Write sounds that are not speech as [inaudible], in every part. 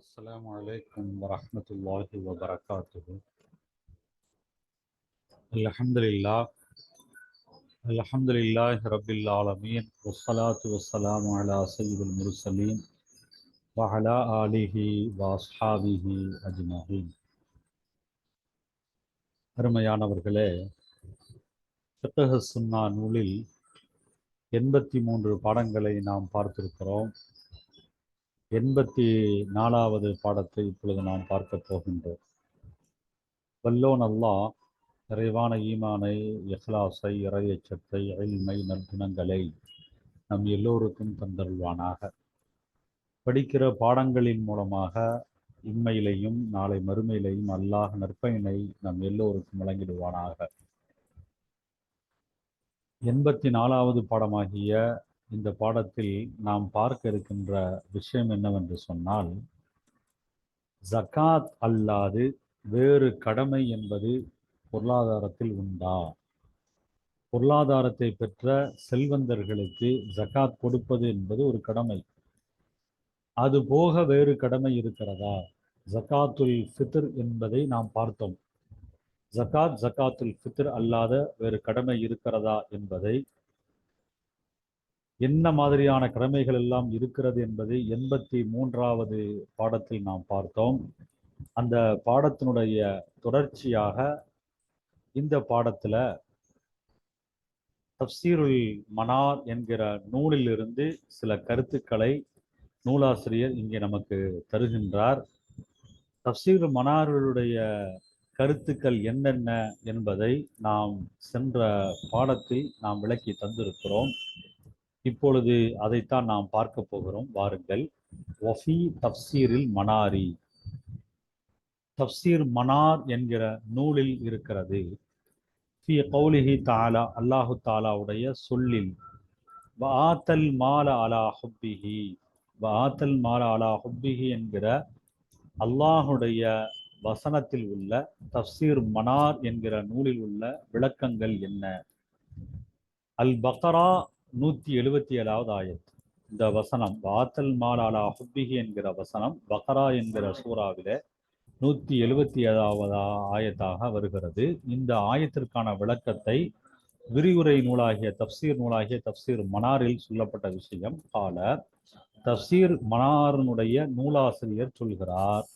السلام عليكم ورحمة الله وبركاته الحمد لله الحمد لله رب العالمين والصلاة والسلام على سيد المرسلين وعلى آله وأصحابه أجمعين அருமையானவர்களே பித்தக சுன்னா நூலில் எண்பத்தி மூன்று பாடங்களை நாம் பார்த்திருக்கிறோம் எண்பத்தி நாலாவது பாடத்தை இப்பொழுது நாம் பார்க்க போகின்றோம். வல்லோன் அல்லாஹ் நிறைவான ஈமானை இஹ்லாஸை இறையச்சத்தை அயில்மை நற்குணங்களை நம் எல்லோருக்கும் தந்தருள்வானாக. படிக்கிற பாடங்களின் மூலமாக இம்மையிலையும் நாளை மறுமையிலையும் அல்லாஹ் நற்பயனை நம் எல்லோருக்கும் வழங்கிடுவானாக. எண்பத்தி நாலாவது பாடமாகிய இந்த பாடத்தில் நாம் பார்க்க இருக்கின்ற விஷயம் என்னவென்று சொன்னால் ஜக்காத் அல்லாது வேறு கடமை என்பது பொருளாதாரத்தில் உண்டா? பொருளாதாரத்தை பெற்ற செல்வந்தர்களுக்கு ஜக்காத் கொடுப்பது என்பது ஒரு கடமை. அது போக வேறு கடமை இருக்கிறதா? ஜக்காத்துல் ஃபித்ர் என்பதை நாம் பார்த்தோம். ஜக்காத் ஜக்காத்துல் ஃபித்ர் அல்லாத வேறு கடமை இருக்கிறதா என்பதை என்ன மாதிரியான கடமைகள் எல்லாம் இருக்கிறது என்பதை எண்பத்தி மூன்றாவது பாடத்தில் நாம் பார்த்தோம். அந்த பாடத்தினுடைய தொடர்ச்சியாக இந்த பாடத்தில் தப்சீருல் மனார் என்கிற நூலிலிருந்து சில கருத்துக்களை நூலாசிரியர் இங்கே நமக்கு தருகின்றார். தப்சீர் மனார்களுடைய கருத்துக்கள் என்னென்ன என்பதை நாம் சென்ற பாடத்தில் நாம் விளக்கி தந்திருக்கிறோம். இப்பொழுது அதைத்தான் நாம் பார்க்க போகிறோம். வாருங்கள். வஃபி தப்சீரில் மனாரி. தப்சீர் மனார் என்கிற நூலில் இருக்கிறது. ஃபி கௌலிஹி தாலா அல்லாஹு தாலாவுடைய சொல்லில் வாத்தல் மால அலா ஹுப்பிஹி. வாத்தல் மால அலா ஹுப்பிஹி என்கிற அல்லாஹுடைய வசனத்தில் உள்ள தப்சீர் மனார் என்கிற நூலில் உள்ள விளக்கங்கள் என்ன? அல் பக்ரா நூத்தி எழுபத்தி ஏழாவது ஆயத் இந்த வசனம் வாத்தல் மாலாலா ஹுப்பிகி என்கிற வசனம் பக்ரா என்கிற சூறாவில நூத்தி எழுபத்தி ஏழாவது ஆயத்தாக வருகிறது. இந்த ஆயத்திற்கான விளக்கத்தை விரிவுரை நூலாகிய தப்சீர் நூலாகிய தப்சீர் மனாரில் சொல்லப்பட்ட விஷயம். கால தப்சீர் மனாரனுடைய நூலாசிரியர் சொல்கிறார்.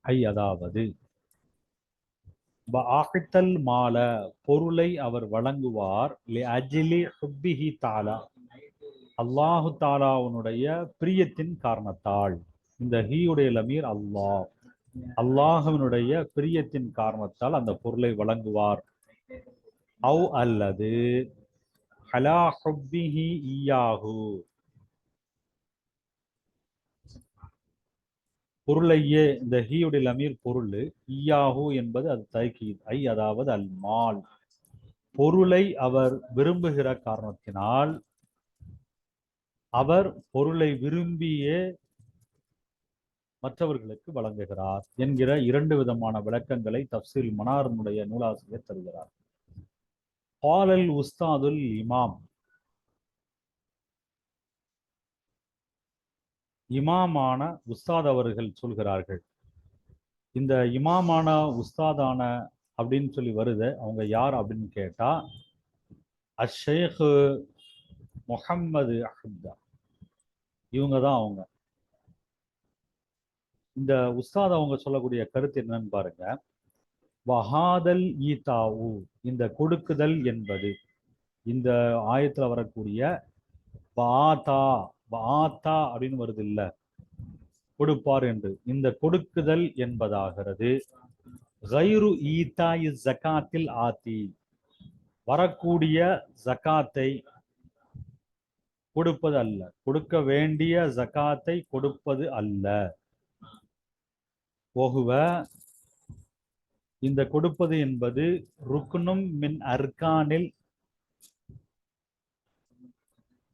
ஐ அதாவது ஆகித்தல் மால பொருளை அவர் வழங்குவார். அஜிலி ஹுப்பிஹி தாலா. அல்லாஹு தாலாவுனுடைய பிரியத்தின் காரணத்தால். இந்த ஹீயுடைய லமீர் அல்லாஹ். அல்லாஹுவினுடைய பிரியத்தின் காரணத்தால் அந்த பொருளை வழங்குவார். அவ் அல்லது ஹலா ஹுப்பிஹி ஈயாகு பொருளையே இந்த ஹீயுடைய அமீர் பொருள் ஈயாகு என்பது அது தைக்கி ஐ அதாவது அல் மால். பொருளை அவர் விரும்புகிற காரணத்தினால் அவர் பொருளை விரும்பியே மற்றவர்களுக்கு வழங்குகிறார் என்கிற இரண்டு விதமான விளக்கங்களை தப்சீல் மனாரனுடைய நூலாசிரியர் தருகிறார். பாலல் உஸ்தாதுல் இமாம். இமாமான உஸ்தாத் அவர்கள் சொல்கிறார்கள். இந்த இமாமான உஸ்தாதான அப்படின்னு சொல்லி வருது. அவங்க யார் அப்படின்னு கேட்டா அஷேகு முகம்மது அஹ்தா இவங்க தான் அவங்க. இந்த உஸ்தாத் அவங்க சொல்லக்கூடிய கருத்து என்னன்னு பாருங்க. வஹாதல் ஈதாவு. இந்த கொடுக்குதல் என்பது. இந்த ஆயத்துல வரக்கூடிய பாதா. வாத்தா அப்படின்னு வருது இல்ல கொடுப்பார் என்று. இந்த கொடுக்குதல் என்பதாகிறது. கைரு ஈதா ஜக்காத்தில் ஆத்தி. வரக்கூடிய ஜக்காத்தை கொடுப்பது அல்ல கொடுக்க வேண்டிய ஜக்காத்தை கொடுப்பது அல்ல. போகுவ இந்த கொடுப்பது என்பது ருக்னும் மின் அர்கானில்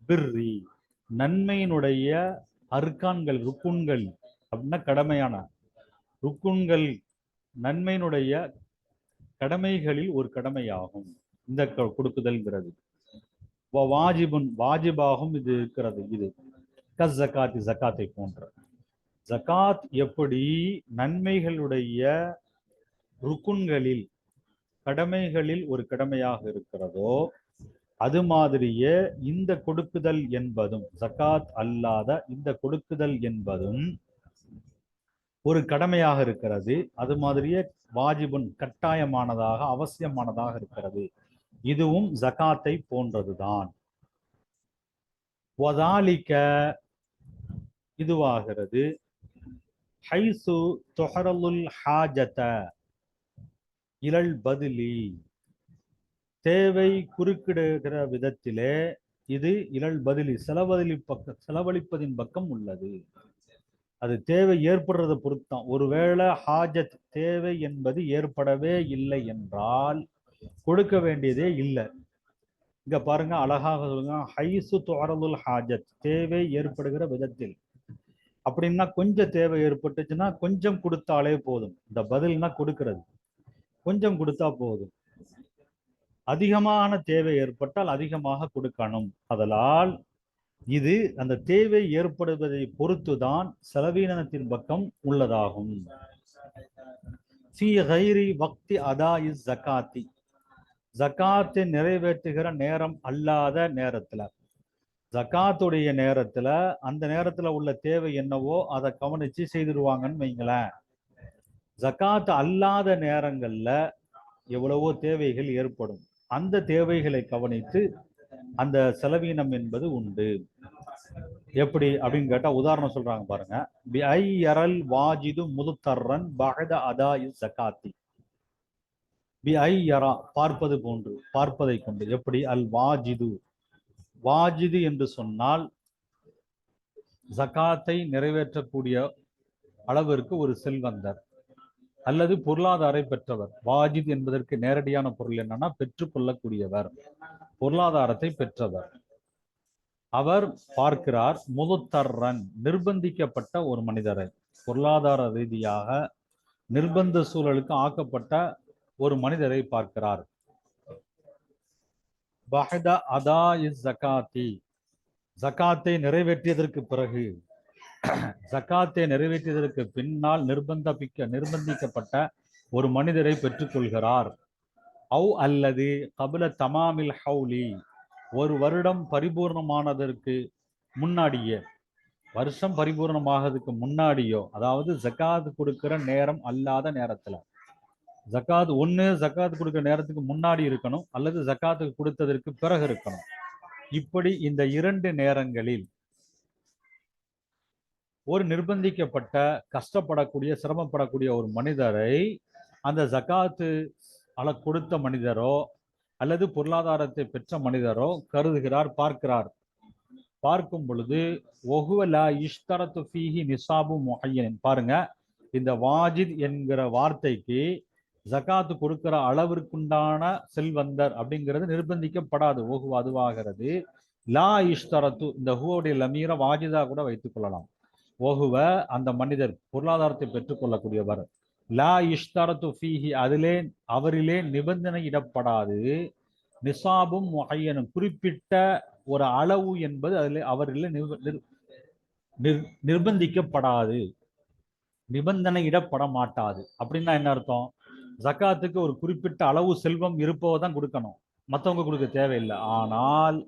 பிர்ரி. நன்மையினுடைய அர்கான்கள் ருக்குன்கள் அப்படின்னா கடமையான. ருக்குன்கள் நன்மையினுடைய கடமைகளில் ஒரு கடமையாகும். இந்த கொடுக்குதல்ங்கிறது. வாஜிபுன் வாஜிபாகும் இது இருக்கிறது இது. கஸ் ஜக்காத் ஜக்காத்தை போன்ற. ஜகாத் எப்படி நன்மைகளுடைய ருக்குன்களில் கடமைகளில் ஒரு கடமையாக இருக்கிறதோ அது மாதிரியே இந்த கொடுக்குதல் என்பதும் ஜக்காத் அல்லாத இந்த கொடுக்குதல் என்பதும் ஒரு கடமையாக இருக்கிறது. அது மாதிரியே வாஜிபுன் கட்டாயமானதாக அவசியமானதாக இருக்கிறது. இதுவும் ஜகாத்தை போன்றதுதான். வதாலிக்க இதுவாகிறது. ஹைசு தொஹரலுல் ஹாஜத இரள் பதிலி. தேவை குறுக்கிடுகிற விதத்திலே இது இழல் பதிலி செலவதிலி பக்க செலவழிப்பதின் பக்கம் உள்ளது. அது தேவை ஏற்படுறதை பொறுத்தான் ஒருவேளை ஹாஜத் தேவை என்பது ஏற்படவே இல்லை என்றால் கொடுக்க வேண்டியதே இல்லை. இங்க பாருங்க அழகாக சொல்லுங்க. ஹைசு துவரதுல் ஹாஜத் தேவை ஏற்படுகிற விதத்தில். அப்படின்னா கொஞ்சம் தேவை ஏற்பட்டுச்சுன்னா கொஞ்சம் கொடுத்தாலே போதும். இந்த பதில்னா கொடுக்கிறது. கொஞ்சம் கொடுத்தா போதும். அதிகமான தேவை ஏற்பட்டால் அதிகமாக கொடுக்கணும். அதனால் இது அந்த தேவை ஏற்படுவதை பொறுத்துதான் செலவீனத்தின் பக்கம் உள்ளதாகும். பக்தி அதா இஸ் ஜகாத்தி ஜகாத்தை நிறைவேற்றுகிற நேரம் அல்லாத நேரத்துல ஜகாத்துடைய நேரத்துல அந்த நேரத்துல உள்ள தேவை என்னவோ அதை கவனிச்சு செய்திருவாங்கன்னு வைங்களேன். ஜகாத் அல்லாத நேரங்கள்ல எவ்வளவோ தேவைகள் ஏற்படும். அந்த தேவைகளை கவனித்து அந்த செலவீனம் என்பது உண்டு. எப்படி அப்படின்னு கேட்டா உதாரணம் சொல்றாங்க பாருங்க. பி ஐ யரல் வாஜிது முதுத்தர்ரன் பகத அதா சகாத்தி. பி ஐ யரா பார்ப்பது போன்று பார்ப்பதை கொண்டு. எப்படி? அல் வாஜிது. வாஜிது என்று சொன்னால் ஜகாத்தை நிறைவேற்றக்கூடிய அளவிற்கு ஒரு செல்வந்தர். அல்லது பொருளாதாரை பெற்றவர். வாஜித் என்பதற்கு நேரடியான பொருள் என்னன்னா பெற்றுக்கொள்ளக்கூடியவர் பொருளாதாரத்தை பெற்றவர். அவர் பார்க்கிறார் முதுத்தர்ரன் நிர்பந்திக்கப்பட்ட ஒரு மனிதரை. பொருளாதார ரீதியாக நிர்பந்த சூழலுக்கு ஆக்கப்பட்ட ஒரு மனிதரை பார்க்கிறார். பஹத அதா இஸ் ஜகாத்தி ஜகாத்தை நிறைவேற்றியதற்கு பிறகு [clears throat] ஜகாத்தை நிறைவேற்றியதற்கு பின்னால் நிர்பந்தப்பிக்க நிர்பந்திக்கப்பட்ட ஒரு மனிதரை பெற்றுக்கொள்கிறார். அவ் அல்லது கபில தமாமில் ஹவுலி ஒரு வருடம் பரிபூர்ணமானதற்கு முன்னாடியே வருஷம் பரிபூர்ணமாகிறதுக்கு முன்னாடியோ அதாவது ஜக்காத் கொடுக்கிற நேரம் அல்லாத நேரத்துல. ஜக்காத் ஒன்று ஜக்காத் கொடுக்கிற நேரத்துக்கு முன்னாடி இருக்கணும் அல்லது ஜக்காத்துக்கு கொடுத்ததற்கு பிறகு இருக்கணும். இப்படி இந்த இரண்டு நேரங்களில் ஒரு நிர்பந்திக்கப்பட்ட கஷ்டப்படக்கூடிய சிரமப்படக்கூடிய ஒரு மனிதரை அந்த ஜக்காத்து அள கொடுத்த மனிதரோ அல்லது பொருளாதாரத்தை பெற்ற மனிதரோ கருதுகிறார் பார்க்கிறார். பார்க்கும் பொழுது ஒகுவலா இஷ்தரத்து ஃபீஹி நிசாபு மொஹையன் பாருங்க இந்த வாஜித் என்கிற வார்த்தைக்கு ஜகாத்து கொடுக்கிற அளவிற்குண்டான செல்வந்தர் அப்படிங்கிறது நிர்பந்திக்கப்படாது. ஒகு அதுவாகிறது. லா இஷ்தரத்து இந்த ஹூவுடைய லமீரை வாஜிதா கூட வைத்துக் கொள்ளலாம். ஓகுவ அந்த மனிதர் பொருளாதாரத்தை பெற்றுக்கொள்ளக்கூடியவர். லா இஷ்தரத்து ஃபீஹி அதிலே அவரிலே நிபந்தனை இடப்படாது. நிசாபும் முகையனும் குறிப்பிட்ட ஒரு அளவு என்பது அதில் அவரில் நிர்பந்திக்கப்படாது. நிபந்தனை இடப்பட மாட்டாது. அப்படின்னா என்ன அர்த்தம்? ஜக்காத்துக்கு ஒரு குறிப்பிட்ட அளவு செல்வம் இருப்பவ தான் கொடுக்கணும். மற்றவங்க கொடுக்க தேவையில்லை. ஆனால்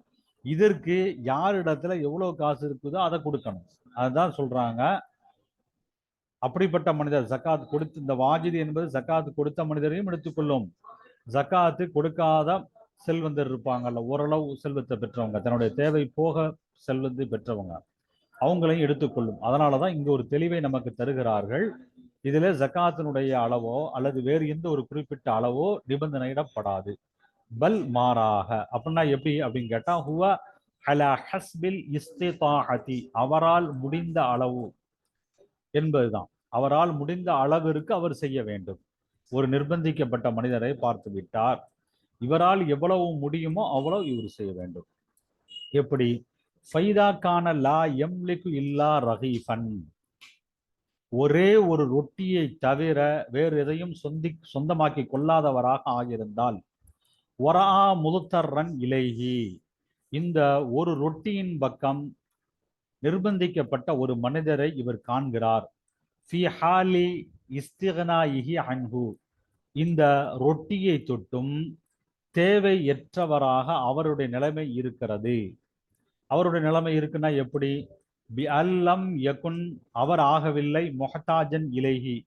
இதற்கு யாரிடத்துல எவ்வளவு காசு இருக்குதோ அதை கொடுக்கணும். அதுதான் சொல்றாங்க. அப்படிப்பட்ட மனிதர் ஜக்காத் கொடுத்து இந்த வாஜிது என்பது ஜக்காத் கொடுத்த மனிதரையும் எடுத்துக்கொள்ளும். ஜக்காத்து கொடுக்காத செல்வந்தர் இருப்பாங்கல்ல ஓரளவு செல்வத்தை பெற்றவங்க தன்னுடைய தேவை போக செல்வந்து பெற்றவங்க அவங்களையும் எடுத்துக்கொள்ளும். அதனாலதான் இங்கே ஒரு தெளிவை நமக்கு தருகிறார்கள். இதில் ஜக்காத்தினுடைய அளவோ அல்லது வேறு எந்த ஒரு குறிப்பிட்ட அளவோ நிபந்தனையிடப்படாது. பல் மாறாக அப்படின்னா எப்படி அப்படின்னு கேட்டால் ஹுவா அல ஹஸ்பில் இஸ்திதாஹதி அவரால் முடிந்த அளவு என்பதுதான். அவரால் முடிந்த அளவிற்கு அவர் செய்ய வேண்டும். ஒரு நிர்பந்திக்கப்பட்ட மனிதரை பார்த்து விட்டார். இவரால் எவ்வளவு முடியுமோ அவ்வளவு இவர் செய்ய வேண்டும். எப்படி? ஃபைதாக்கான லா எம்லிக்கு இல்லா ரஹீஃபன் ஒரே ஒரு ரொட்டியை தவிர வேறு எதையும் சொந்தி சொந்தமாக்கி கொள்ளாதவராக ஆகியிருந்தால் ஒரா முதுத்தர்ரன் இலைகி இந்த ஒரு ரொட்டியின் பக்கம் நிர்பந்திக்கப்பட்ட ஒரு மனிதரை இவர் காண்கிறார். ஃபிஹாலி இஸ்திகனாயிஹி அன்ஹு. இந்த ரொட்டியை தொட்டும் தேவையற்றவராக அவருடைய நிலைமை இருக்கிறது. அவருடைய நிலைமை இருக்குன்னா எப்படி? பி அல்லம் யகுன் அவர் ஆகவில்லை மொஹதாஜன் இலைஹி.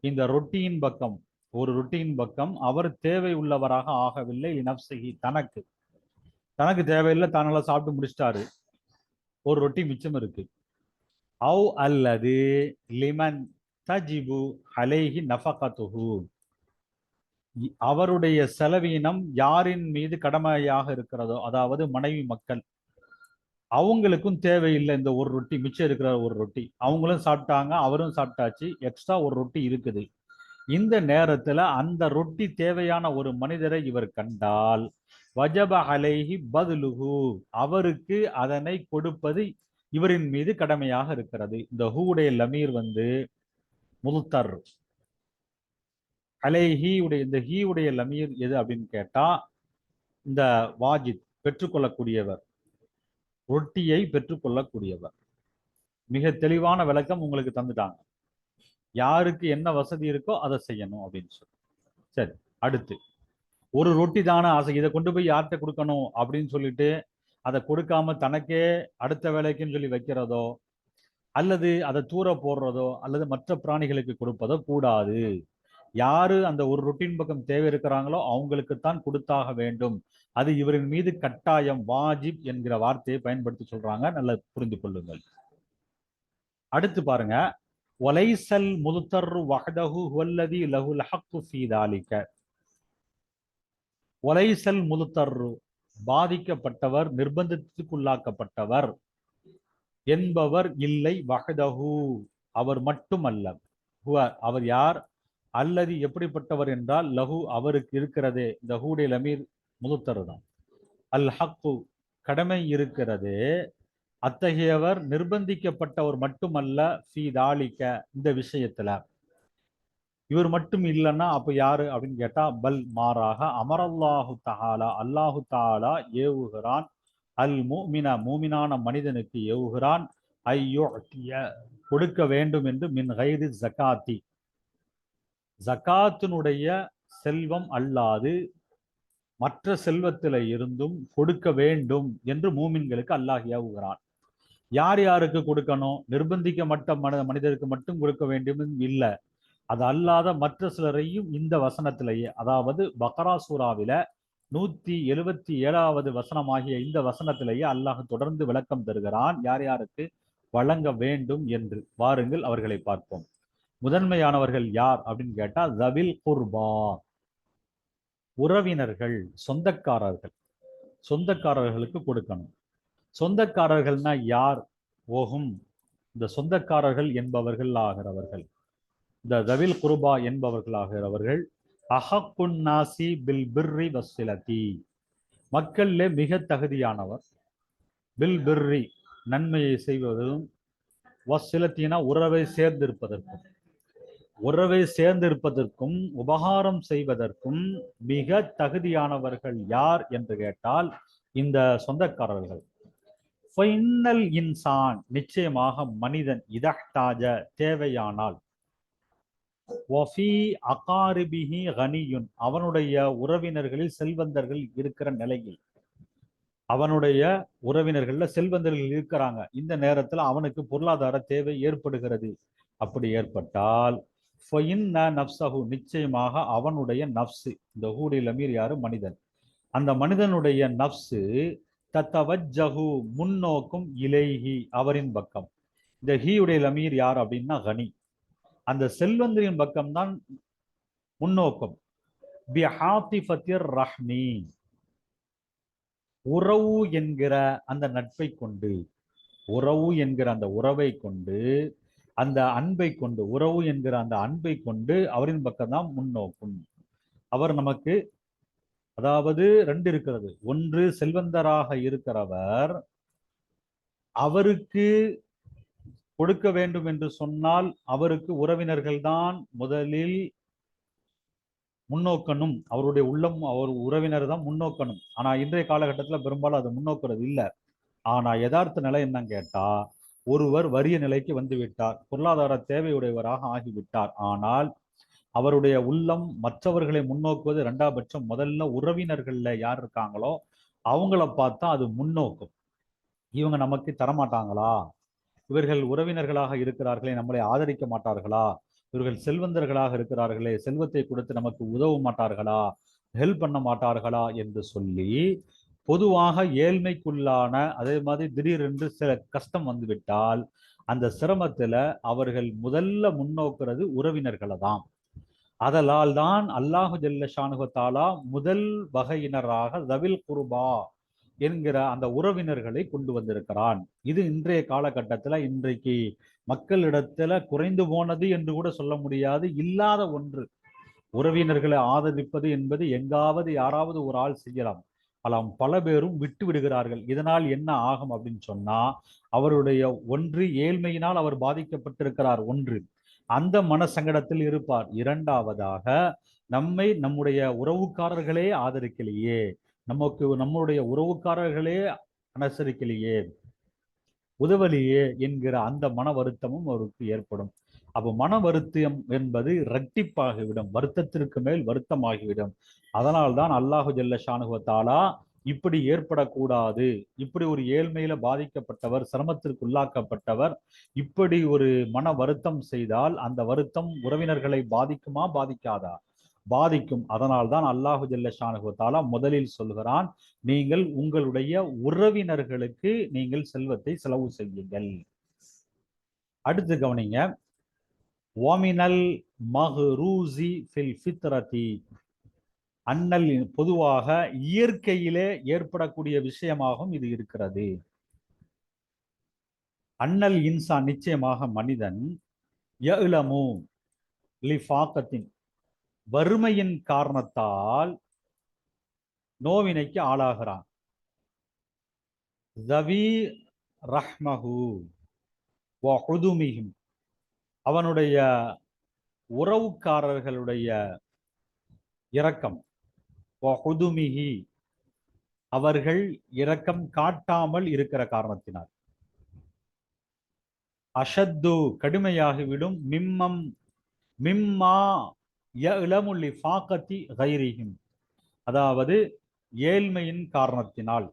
இந்த ரொட்டியின் பக்கம் ஒரு ரொட்டியின் பக்கம் அவர் தேவை உள்ளவராக ஆகவில்லை நப்சகி தனக்கு. தனக்கு தேவையில்லை தானெல்லாம் சாப்பிட்டு முடிச்சிட்டாரு. ஒரு ரொட்டி மிச்சம் இருக்கு. அவ் அல்லது லிமன் தஜிபு அலேஹி நஃபகத்துஹு. அவருடைய செலவீனம் யாரின் மீது கடமையாக இருக்கிறதோ அதாவது மனைவி மக்கள் அவங்களுக்கும் தேவையில்லை இந்த ஒரு ரொட்டி மிச்சம் இருக்கிற ஒரு ரொட்டி. அவங்களும் சாப்பிட்டாங்க அவரும் சாப்பிட்டாச்சு எக்ஸ்ட்ரா ஒரு ரொட்டி இருக்குது. இந்த நேரத்துல அந்த ரொட்டி தேவையான ஒரு மனிதரை இவர் கண்டால் வஜப அலைஹி பதுலுஹு. அவருக்கு அதனை கொடுப்பது இவரின் மீது கடமையாக இருக்கிறது. இந்த ஹூடைய லமீர் வந்து முல்தர். அலைஹி உடைய இந்த ஹீ உடைய லமீர் எது அப்படின்னு கேட்டா இந்த வாஜித் பெற்றுக்கொள்ளக்கூடியவர். ரொட்டியை பெற்றுக்கொள்ளக்கூடியவர். மிக தெளிவான விளக்கம் உங்களுக்கு தந்துட்டாங்க. யாருக்கு என்ன வசதி இருக்கோ அதை செய்யணும் அப்படின்னு சொல்லி. சரி அடுத்து. ஒரு ரொட்டி தானே ஆசை. இதை கொண்டு போய் யார்கிட்ட கொடுக்கணும் அப்படின்னு சொல்லிட்டு அதை கொடுக்காம தனக்கே அடுத்த வேலைக்குன்னு சொல்லி வைக்கிறதோ அல்லது அதை தூர போடுறதோ அல்லது மற்ற பிராணிகளுக்கு கொடுப்பதோ கூடாது. யாரு அந்த ஒரு ரொட்டின் பக்கம் தேவை இருக்கிறாங்களோ அவங்களுக்குத்தான் கொடுத்தாக வேண்டும். அது இவரின் மீது கட்டாயம் வாஜிப் என்கிற வார்த்தையை பயன்படுத்தி சொல்றாங்க. நல்லா புரிந்து கொள்ளுங்கள். அடுத்து பாருங்க. ஒலைசல் முதுத்தர் வஹதஹு ஹுவல்லதி லஹுல் ஹக்கு ஃபீதாலிக்க ஒலைசல் முதுத்தர்ரு பாதிக்கப்பட்டவர் நிர்பந்தத்துக்குள்ளாக்கப்பட்டவர் என்பவர் இல்லை வகதஹு அவர் மட்டுமல்ல. அவர் யார்? அல்லது எப்படிப்பட்டவர் என்றால் லஹு அவருக்கு இருக்கிறதே இந்த ஹூடே லமீர் முதுத்தர் தான். அல் ஹக்கு கடமை இருக்கிறது அத்தகையவர் நிர்பந்திக்கப்பட்டவர் மட்டுமல்ல ஃபீ தாளிக்க இந்த விஷயத்துல. இவர் மட்டும் இல்லைன்னா அப்போ யாரு அப்படின்னு கேட்டா பல் மாறாக அமரல்லாஹு தஹாலா அல்லாஹு தாலா ஏவுகிறான். அல் மூமின மூமினான மனிதனுக்கு ஏவுகிறான். ஐயோ கொடுக்க வேண்டும் என்று மின் கைது ஜகாத்தி ஜகாத்தினுடைய செல்வம் அல்லாது மற்ற செல்வத்தில இருந்தும் கொடுக்க வேண்டும் என்று மூமின்களுக்கு அல்லாஹ் ஏவுகிறான். யார் யாருக்கு கொடுக்கணும்? நிர்பந்திக்க மட்ட மன மனிதருக்கு மட்டும் கொடுக்க வேண்டும் இல்லை. அது அல்லாத மற்ற சிலரையும் இந்த வசனத்திலேயே அதாவது பக்ராசூராவில நூத்தி எழுபத்தி ஏழாவது வசனமாகிய இந்த வசனத்திலேயே அல்லாஹ் தொடர்ந்து விளக்கம் தருகிறான். யார் யாருக்கு வழங்க வேண்டும் என்று. வாருங்கள் அவர்களை பார்ப்போம். முதன்மையானவர்கள் யார் அப்படின்னு கேட்டா ஜபில் குர்பா. உறவினர்கள் சொந்தக்காரர்கள். சொந்தக்காரர்களுக்கு கொடுக்கணும். சொந்தக்காரர்கள்னா யார்? ஓகும் இந்த சொந்தக்காரர்கள் என்பவர்கள் ஆகிறவர்கள். த தவில் குருபா என்பவர்கள் அவர்கள் அஹக்குன் நாசி பில் பிர்ரி வசிலதி மக்களிலே மிக தகுதியானவர். பில் பிர்ரி நன்மையை செய்வதும் வசிலத்தினா உறவை சேர்ந்திருப்பதற்கும் உறவை சேர்ந்திருப்பதற்கும் உபகாரம் செய்வதற்கும் மிக தகுதியானவர்கள் யார் என்று கேட்டால் இந்த சொந்தக்காரர்கள். ஃபைனல் இன்சான் நிச்சயமாக மனிதன் இதஹ்தாஜ தேவையானால். ஒஃபி அகாரிபிஹி கனியுன். அவனுடைய உறவினர்களில் செல்வந்தர்கள் இருக்கிற நிலையில் அவனுடைய உறவினர்கள்ல செல்வந்தர்கள் இருக்கிறாங்க. இந்த நேரத்துல அவனுக்கு பொருளாதார தேவை ஏற்படுகிறது. அப்படி ஏற்பட்டால் நப்சஹு நிச்சயமாக அவனுடைய நப்சு இந்த ஹூடி லமீர் யாரு? மனிதன். அந்த மனிதனுடைய நப்சு தத்தவஜகு முன்னோக்கும் இலேஹி அவரின் பக்கம். இந்த ஹீயுடைய லமீர் யார் அப்படின்னா கனி. அந்த செல்வந்தரின் பக்கம்தான் முன்னோக்கம். பி ஹாத்திஃபத்திர் ரஹ்மி. உறவு என்கிற அந்த நட்பை கொண்டு உறவு என்கிற அந்த உறவை கொண்டு அந்த அன்பை கொண்டு உறவு என்கிற அந்த அன்பை கொண்டு அவரின் பக்கம்தான் முன்னோக்கும். அவர் நமக்கு அதாவது ரெண்டு இருக்கிறது. ஒன்று செல்வந்தராக இருக்கிறவர் அவருக்கு கொடுக்க வேண்டும் என்று சொன்னால் அவருக்கு உறவினர்கள்தான் முதலில் முன்னோக்கணும். அவருடைய உள்ளம் அவர் உறவினர் தான் முன்னோக்கணும். ஆனா இன்றைய காலகட்டத்துல பெரும்பாலும் அது முன்னோக்கிறது இல்லை. ஆனா யதார்த்த நிலை என்னன்னு கேட்டா ஒருவர் வறிய நிலைக்கு வந்து விட்டார். பொருளாதார தேவையுடையவராக ஆகிவிட்டார். ஆனால் அவருடைய உள்ளம் மற்றவர்களை முன்னோக்குவது இரண்டாம் பட்சம். முதல்ல உறவினர்கள்ல யார் இருக்காங்களோ அவங்கள பார்த்தா அது முன்னோக்கும் இவங்க நமக்கு தரமாட்டாங்களா? இவர்கள் உறவினர்களாக இருக்கிறார்களே நம்மளை ஆதரிக்க மாட்டார்களா? இவர்கள் செல்வந்தர்களாக இருக்கிறார்களே செல்வத்தை கொடுத்து நமக்கு உதவ மாட்டார்களா? ஹெல்ப் பண்ண மாட்டார்களா? என்று சொல்லி பொதுவாக ஏழ்மைக்குள்ளான அதே மாதிரி திடீரென்று சில கஷ்டம் வந்துவிட்டால் அந்த சிரமத்துல அவர்கள் முதல்ல முன்னோக்குறது உறவினர்களை தான் அதலால் தான் அல்லாஹு ஜெல்ல ஷானுகத்தாலா முதல் வகையினராக தவில் குருபா என்கிற அந்த உறவினர்களை கொண்டு வந்திருக்கிறான். இது இன்றைய காலகட்டத்துல இன்றைக்கு மக்களிடத்துல குறைந்து போனது என்று கூட சொல்ல முடியாது. இல்லாத ஒன்று. உறவினர்களை ஆதரிப்பது என்பது எங்காவது யாராவது ஒரு ஆள் செய்யலாம். ஆனால் பல பேரும் விட்டு விடுகிறார்கள். இதனால் என்ன ஆகும் அப்படின்னு சொன்னா அவருடைய ஒன்று ஏழ்மையினால் அவர் பாதிக்கப்பட்டிருக்கிறார். ஒன்று. அந்த மன சங்கடத்தில் இருப்பார். இரண்டாவதாக நம்மை நம்முடைய உறவுக்காரர்களே ஆதரிக்கலையே. நமக்கு நம்முடைய உறவுக்காரர்களே அனுசரிக்கலையே உதவலையே என்கிற அந்த மன வருத்தமும் அவருக்கு ஏற்படும். அப்போ மன வருத்தம் என்பது இரட்டிப்பாகிவிடும் வருத்தத்திற்கு மேல் வருத்தமாகிவிடும். அதனால்தான் அல்லாஹு ஜல்ல ஷானுவத்தாலா இப்படி ஏற்படக்கூடாது இப்படி ஒரு ஏழ்மையில பாதிக்கப்பட்டவர் சிரமத்திற்கு உள்ளாக்கப்பட்டவர் இப்படி ஒரு மன வருத்தம் செய்தால் அந்த வருத்தம் உறவினர்களை பாதிக்குமா பாதிக்காதா? பாதிக்கும். அதனால் தான் அல்லாஹு ஜல்லஷானுகத்தாலா முதலில் சொல்கிறான் நீங்கள் உங்களுடைய உறவினர்களுக்கு நீங்கள் செல்வத்தை செலவு செய்யுங்கள். அடுத்து கவனிங்க. ஓமினல் மஹ்ரூசி ஃபில் ஃபித்ரதி. அண்ணல் பொதுவாக இயற்கையிலே ஏற்படக்கூடிய விஷயமாகவும் இது இருக்கிறது. அண்ணல் இன்சான் நிச்சயமாக மனிதன். யலமு லிஃபாக்கத்தின் வறுமையின் காரணத்தால் நோவினைக்கு ஆளாகிறான். ஜவி ரஹ்மஹு வஹுதுமிஹிம் அவனுடைய உறவுக்காரர்களுடைய இரக்கம். வஹுதுமிஹி அவர்கள் இரக்கம் காட்டாமல் இருக்கிற காரணத்தினால். அஷத்து கடுமையாகிவிடும். மிம்மம் மிம்மா யலமுல்லி ஃபாக்கத்தி கைரிஹிம். அதாவது ஏழ்மையின் காரணத்தினால்.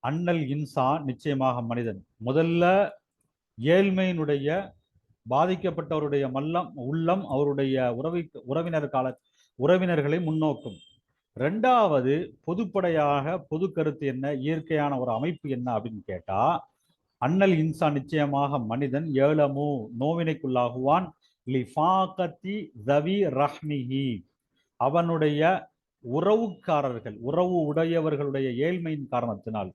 அண்ணல் இன்சா நிச்சயமாக மனிதன். முதல்ல ஏழ்மையினுடைய பாதிக்கப்பட்டவருடைய மல்லம் உள்ளம் அவருடைய உறவி உறவினர் கால உறவினர்களை முன்னோக்கும். ரெண்டாவது பொதுப்படையாக பொது கருத்து என்ன இயற்கையான ஒரு அமைப்பு என்ன அப்படின்னு கேட்டா அண்ணல் இன்சா நிச்சயமாக மனிதன் ஏழமு நோவினைக்குள்ளாகுவான். லிஃபாகத்தி ரவி ரஹ்மிஹி. அவனுடைய உறவுக்காரர்கள் உறவு உடையவர்களுடைய ஏழ்மையின் காரணத்தினால்.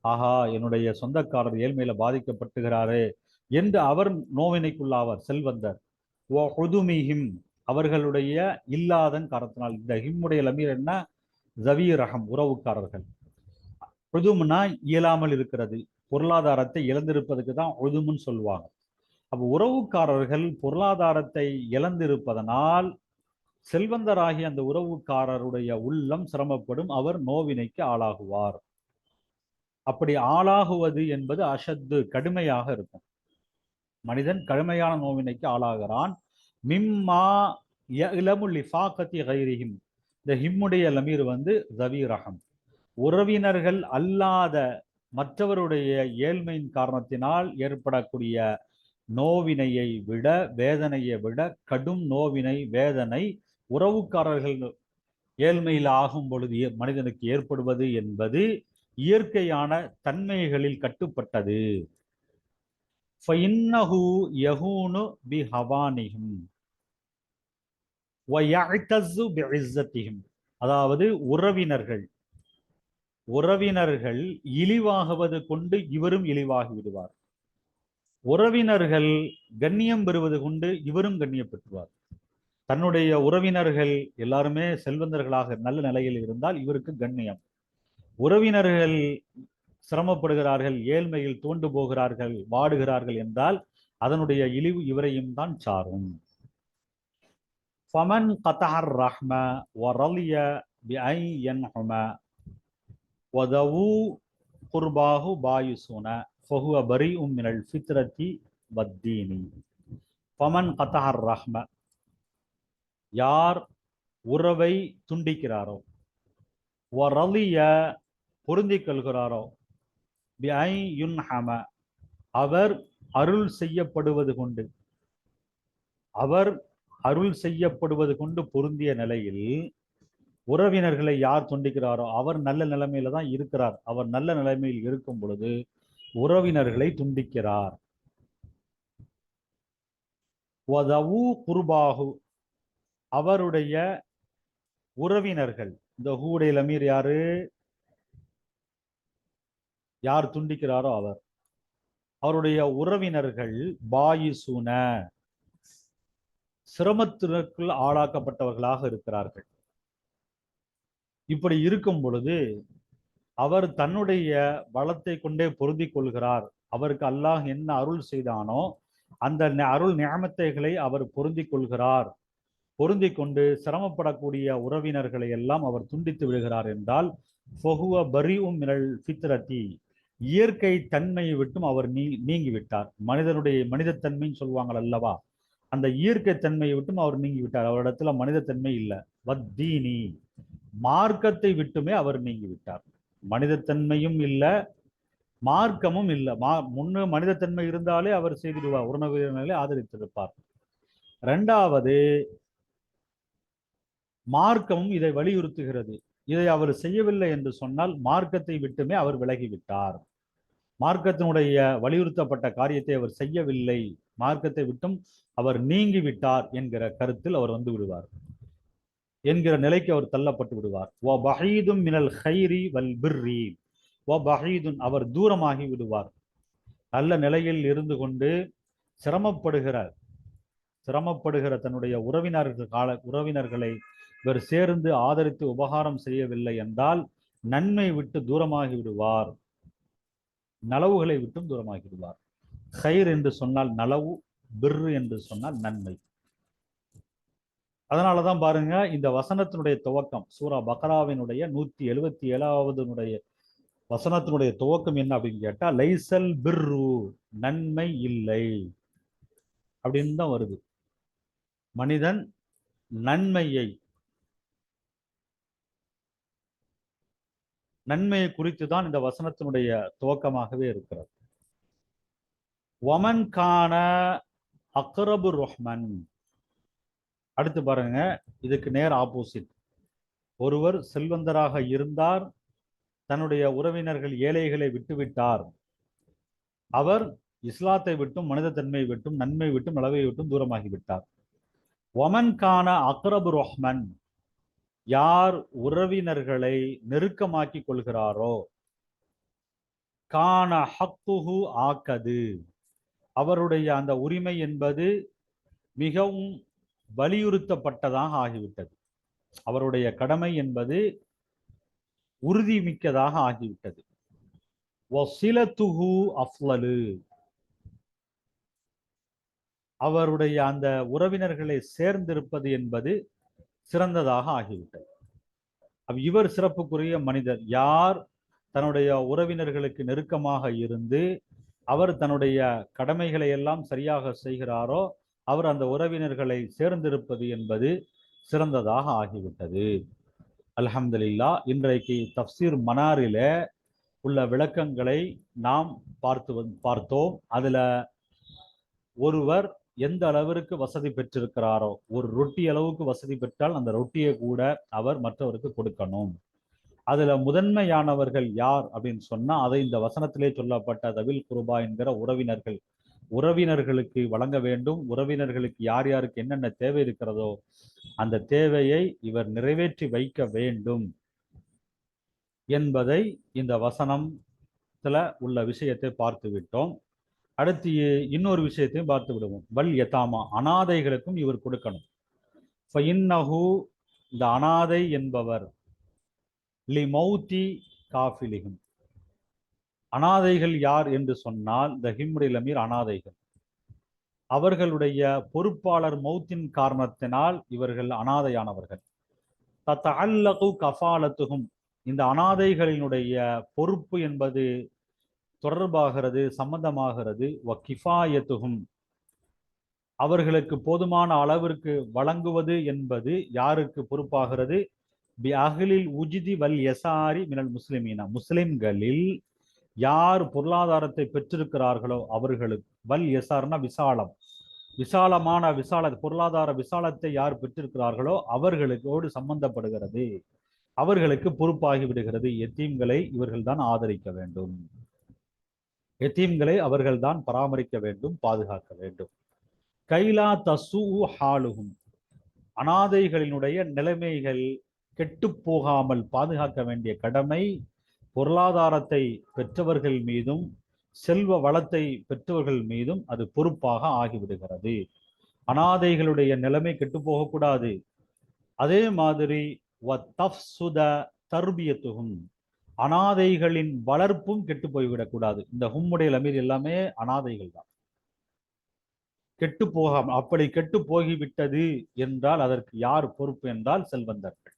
ஆஹா என்னுடைய சொந்தக்காரர் ஏழ்மையில பாதிக்கப்பட்டுகிறாரே என்று அவர் நோவினைக்குள்ளாவார் செல்வந்தர். ஓ ஹுதுமிஹிம் அவர்களுடைய இல்லாதன் காரணத்தினால். இந்த ஹிம்முடைய லமீர் என்ன? ஜவி ரகம் உறவுக்காரர்கள். உதும்னா இயலாமல் இருக்கிறது. பொருளாதாரத்தை இழந்திருப்பதுக்கு தான் உதுமுன்னு சொல்லுவாங்க. அப்போ உறவுக்காரர்கள் பொருளாதாரத்தை இழந்திருப்பதனால் செல்வந்தராகிய அந்த உறவுக்காரருடைய உள்ளம் சிரமப்படும் அவர் நோவினைக்கு ஆளாகுவார். அப்படி ஆளாகுவது என்பது அசத்து கடுமையாக இருக்கும். மனிதன் கடுமையான நோவினைக்கு ஆளாகிறான். மிம்மா இலமுல் லிஃபாக்கத்தி கைரிஹிம். இந்த ஹிம்முடைய லமீர் வந்து ரகம் உறவினர்கள் அல்லாத மற்றவருடைய ஏழ்மையின் காரணத்தினால் ஏற்படக்கூடிய நோவினையை விட வேதனையை விட கடும் நோவினை வேதனை உறவுக்காரர்கள் ஏழ்மையில் ஆகும் பொழுது மனிதனுக்கு ஏற்படுவது என்பது இயற்கையான தன்மைகளில் கட்டுப்பட்டது. பி ஹவானிஹிம் அதாவது உறவினர்கள். உறவினர்கள் இழிவாகுவது கொண்டு இவரும் இழிவாகி விடுவார். உறவினர்கள் கண்ணியம் பெறுவது கொண்டு இவரும் கண்ணியப்பட்டுவார் தன்னுடைய உறவினர்கள் எல்லாருமே செல்வந்தர்களாக நல்ல நிலையில் இருந்தால் இவருக்கு கண்ணியம். உறவினர்கள் சிரமப்படுகிறார்கள் ஏழ்மையில் தோண்டு போகிறார்கள் வாடுகிறார்கள் என்றால் அதனுடைய இழிவு இவரையும் தான் சாரும். ஃபமன் கத்தஹர் ரஹ்ம வரலிய என் ஹம வதவு குர்பாகு பாயுசுன ஃபஹுவ பரி மினல் ஃபித்ரத்தி வத்தீனி. பமன் கத்தஹர் ரஹ்ம யார் உறவை துண்டிக்கிறாரோ வரலிய பொருந்திக் கொள்கிறாரோ பிஐ யுன்ஹம அவர் அருள் செய்யப்படுவது கொண்டு அவர் அருள் செய்யப்படுவது கொண்டு பொருந்திய நிலையில் உறவினர்களை யார் துண்டிக்கிறாரோ அவர் நல்ல நிலைமையில தான் இருக்கிறார். அவர் நல்ல நிலைமையில் இருக்கும் பொழுது உறவினர்களை துண்டிக்கிறார். வதவு குர்பாகு. அவருடைய உறவினர்கள் இந்த ஹூடைய லமீர் யாரு? யார் துண்டிக்கிறாரோ அவர். அவருடைய உறவினர்கள் பாயிசூன சிரமத்திற்குள் ஆளாக்கப்பட்டவர்களாக இருக்கிறார்கள். இப்படி இருக்கும் பொழுது அவர் தன்னுடைய பலத்தை கொண்டே பொருந்தி கொள்கிறார். அவருக்கு அல்லாஹ் என்ன அருள் செய்தானோ அந்த அருள் நியமத்தைகளை அவர் பொருந்தி கொள்கிறார். பொருந்தி கொண்டு சிரமப்படக்கூடிய உறவினர்களை எல்லாம் அவர் துண்டித்து விடுகிறார் என்றால் ஃபொஹுவ பரிஉம் மிரல் ஃபித்ரதி இயற்கை தன்மையை விட்டும் அவர் நீ நீங்கிவிட்டார். மனிதனுடைய மனிதத்தன்மைன்னு சொல்லுவாங்கள் அல்லவா? அந்த இயற்கை தன்மையை விட்டும் அவர் நீங்கி விட்டார் அவரிடத்துல மனிதத்தன்மை இல்லை. வத்தீனி. மார்க்கத்தை விட்டுமே அவர் நீங்கி விட்டார் மனிதத்தன்மையும் இல்லை மார்க்கமும் இல்லை. மா முன்ன மனிதத்தன்மை இருந்தாலே அவர் செய்திடுவார் உறவினர்களை ஆதரித்திருப்பார். ரெண்டாவது மார்க்கமும் இதை வலியுறுத்துகிறது. இதை அவர் செய்யவில்லை என்று சொன்னால் மார்க்கத்தை விட்டுமே அவர் விலகிவிட்டார். மார்க்கத்தினுடைய வலியுறுத்தப்பட்ட காரியத்தை அவர் செய்யவில்லை. மார்க்கத்தை விட்டும் அவர் நீங்கி விட்டார் என்கிற கருத்தில் அவர் வந்து விடுவார். என்கிற நிலைக்கு அவர் தள்ளப்பட்டு விடுவார். வ பஹீதும் மினல் ஹைரி வல் பிர்ரி. வ பஹீதுன் அவர் தூரமாகி விடுவார். நல்ல நிலையில் இருந்து கொண்டு சிரமப்படுகிறார் சிரமப்படுகிற தன்னுடைய உறவினர்கள் கால உறவினர்களை இவர் சேர்ந்து ஆதரித்து உபகாரம் செய்யவில்லை என்றால் நன்மை விட்டு தூரமாகி விடுவார். நலவுகளை விட்டும் தூரமாகி விடுவார். ஹைர் என்று சொன்னால் நலவு பிர்ரு என்று சொன்னால் நன்மை. அதனாலதான் பாருங்க இந்த வசனத்தினுடைய துவக்கம் சூரா பக்ராவினுடைய நூத்தி எழுபத்தி ஏழாவதுனுடைய வசனத்தினுடைய துவக்கம் என்ன அப்படின்னு கேட்டா லைசல் பிர்ரு நன்மை இல்லை. அப்படின்னு தான் வருது. மனிதன் நன்மையை நன்மையை குறித்து தான் இந்த வசனத்தினுடைய துவக்கமாகவே இருக்கிறது. ஒமன் கான அக்ரபு ரொஹ்மன். அடுத்து பாருங்க இதுக்கு நேர் ஆப்போசிட் ஒருவர் செல்வந்தராக இருந்தார் தன்னுடைய உறவினர்கள் ஏழைகளை விட்டுவிட்டார். அவர் இஸ்லாத்தை விட்டும் மனிதத்தன்மையை விட்டும் நன்மை விட்டும் அளவை விட்டும் தூரமாகி விட்டார் ஒமன் கான அக்ரபு ரொஹ்மன் யார் உறவினர்களை நெருக்கமாக்கி கொள்கிறாரோ கான ஹக்குஹு ஆக்கது. அவருடைய அந்த உரிமை என்பது மிகவும் வலியுறுத்தப்பட்டதாக ஆகிவிட்டது. அவருடைய கடமை என்பது உறுதிமிக்கதாக ஆகிவிட்டது. வசிலத்துஹு அஃலலு அவருடைய அந்த உறவினர்களை சேர்ந்திருப்பது என்பது சிறந்ததாக ஆகிவிட்டது. இவர் சிறப்புக்குரிய மனிதர். யார் தன்னுடைய உறவினர்களுக்கு நெருக்கமாக இருந்து அவர் தன்னுடைய கடமைகளை எல்லாம் சரியாக செய்கிறாரோ அவர் அந்த உறவினர்களை சேர்ந்திருப்பது என்பது சிறந்ததாக ஆகிவிட்டது. அலமதுல்லா இன்றைக்கு தப்சீர் மனாரில உள்ள விளக்கங்களை நாம் பார்த்து பார்த்தோம். அதுல ஒருவர் எந்த அளவிற்கு வசதி பெற்றிருக்கிறாரோ ஒரு ரொட்டி அளவுக்கு வசதி பெற்றால் அந்த ரொட்டியை கூட அவர் மற்றவருக்கு கொடுக்கணும். அதுல முதன்மையானவர்கள் யார் அப்படின்னு சொன்னா அதை இந்த வசனத்திலே சொல்லப்பட்ட தவில் குருபா என்கிற உறவினர்கள் உறவினர்களுக்கு வழங்க வேண்டும். உறவினர்களுக்கு யார் யாருக்கு என்னென்ன தேவை இருக்கிறதோ அந்த தேவையை இவர் நிறைவேற்றி வைக்க வேண்டும் என்பதை இந்த வசனத்துல உள்ள விஷயத்தை பார்த்து விட்டோம். அடுத்து இன்னொரு விஷயத்தையும் பார்த்து விடுவோம். வல் யதாமா அனாதைகளுக்கும் இவர் கொடுக்கணும். ஃபஇன்னஹு இந்த அனாதை என்பவர் லி மௌத்தி காஃபிலிகும் அனாதைகள் யார் என்று சொன்னால் இந்த ஹிம்ரில் அமீர் அனாதைகள். அவர்களுடைய பொறுப்பாளர் மௌத்தின் காரணத்தினால் இவர்கள் அனாதையானவர்கள். தத்தல்லகு கஃபாலத்துகும் இந்த அனாதைகளினுடைய பொறுப்பு என்பது தொடர்பாகிறது சம்பந்தமாகிறது. வ கிஃபாயத்துகும் அவர்களுக்கு போதுமான அளவிற்கு வழங்குவது என்பது யாருக்கு பொறுப்பாகிறது? பி அகிலில் உஜிதி வல் எசாரி மினல் முஸ்லிமீனா. முஸ்லிம்களில் யார் பொருளாதாரத்தை பெற்றிருக்கிறார்களோ அவர்களுக்கு. வல் எஸ்ஆர்னா விசாலம். விசாலமான விசால பொருளாதார விசாலத்தை யார் பெற்றிருக்கிறார்களோ அவர்களுக்கோடு சம்பந்தப்படுகிறது. அவர்களுக்கு பொறுப்பாகி விடுகிறது. எத்தீம்களை இவர்கள்தான் ஆதரிக்க வேண்டும். எத்தீம்களை அவர்கள்தான் பராமரிக்க வேண்டும் பாதுகாக்க வேண்டும். கைலா தசு ஹாலுகும் அனாதைகளினுடைய நிலைமைகள் கெட்டு போகாமல் பாதுகாக்க வேண்டிய கடமை பொருளாதாரத்தை பெற்றவர்கள் மீதும் செல்வ வளத்தை பெற்றவர்கள் மீதும் அது பொறுப்பாக ஆகிவிடுகிறது. அனாதைகளுடைய நிலைமை கெட்டு போகக்கூடாது அதே மாதிரி தர்பியத்துகும் அனாதைகளின் வளர்ப்பும் கெட்டு போய்விடக்கூடாது இந்த ஹும்முடைய லமீர் எல்லாமே அனாதைகள் தான். கெட்டு போகாமல் அப்படி கெட்டு போகிவிட்டது என்றால் அதற்கு யார் பொறுப்பு என்றால் செல்வந்தர்கள்.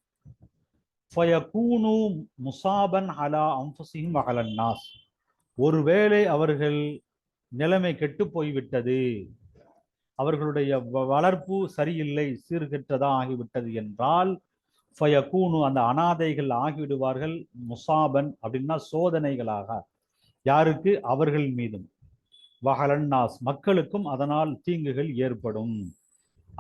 ஃபயகூனு முசாபன் அலா அம்புசிஹிம் அகலன்னாஸ் ஒருவேளை அவர்கள் நிலைமை கெட்டு போய்விட்டது. அவர்களுடைய வ- வளர்ப்பு சரியில்லை சீர்கெட்டதா ஆகிவிட்டது என்றால் ஃபயகூனு அந்த அனாதைகள் ஆகிவிடுவார்கள் முசாபன் அப்படின்னா சோதனைகளாக. யாருக்கு? அவர்கள் மீதும். வகலன்னாஸ் மக்களுக்கும் அதனால் தீங்குகள் ஏற்படும்.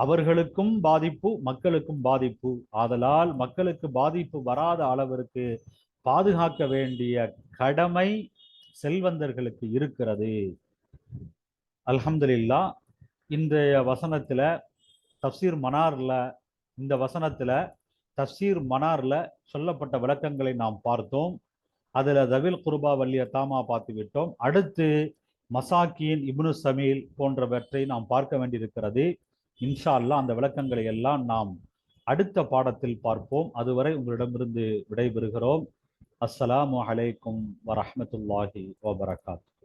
அவர்களுக்கும் பாதிப்பு மக்களுக்கும் பாதிப்பு. ஆதலால் மக்களுக்கு பாதிப்பு வராத அளவிற்கு பாதுகாக்க வேண்டிய கடமை செல்வந்தர்களுக்கு இருக்கிறது. அல்ஹம்துலில்லா இன்றைய வசனத்துல தப்சீர் மனார்ல இந்த வசனத்துல தப்சீர் மனார்ல சொல்லப்பட்ட விளக்கங்களை நாம் பார்த்தோம். அதுல தவில் குருபா வல்லிய தாமா பார்த்து விட்டோம். அடுத்து மசாக்கியின் இப்னு சமீல் போன்றவற்றை நாம் பார்க்க வேண்டியிருக்கிறது. இன்ஷா அந்த விளக்கங்களை எல்லாம் நாம் அடுத்த பாடத்தில் பார்ப்போம். அதுவரை உங்களிடமிருந்து விடைபெறுகிறோம். அஸ்ஸலாமு அலைக்கும் வரஹ்மத்துல்லாஹி வபரகாத்து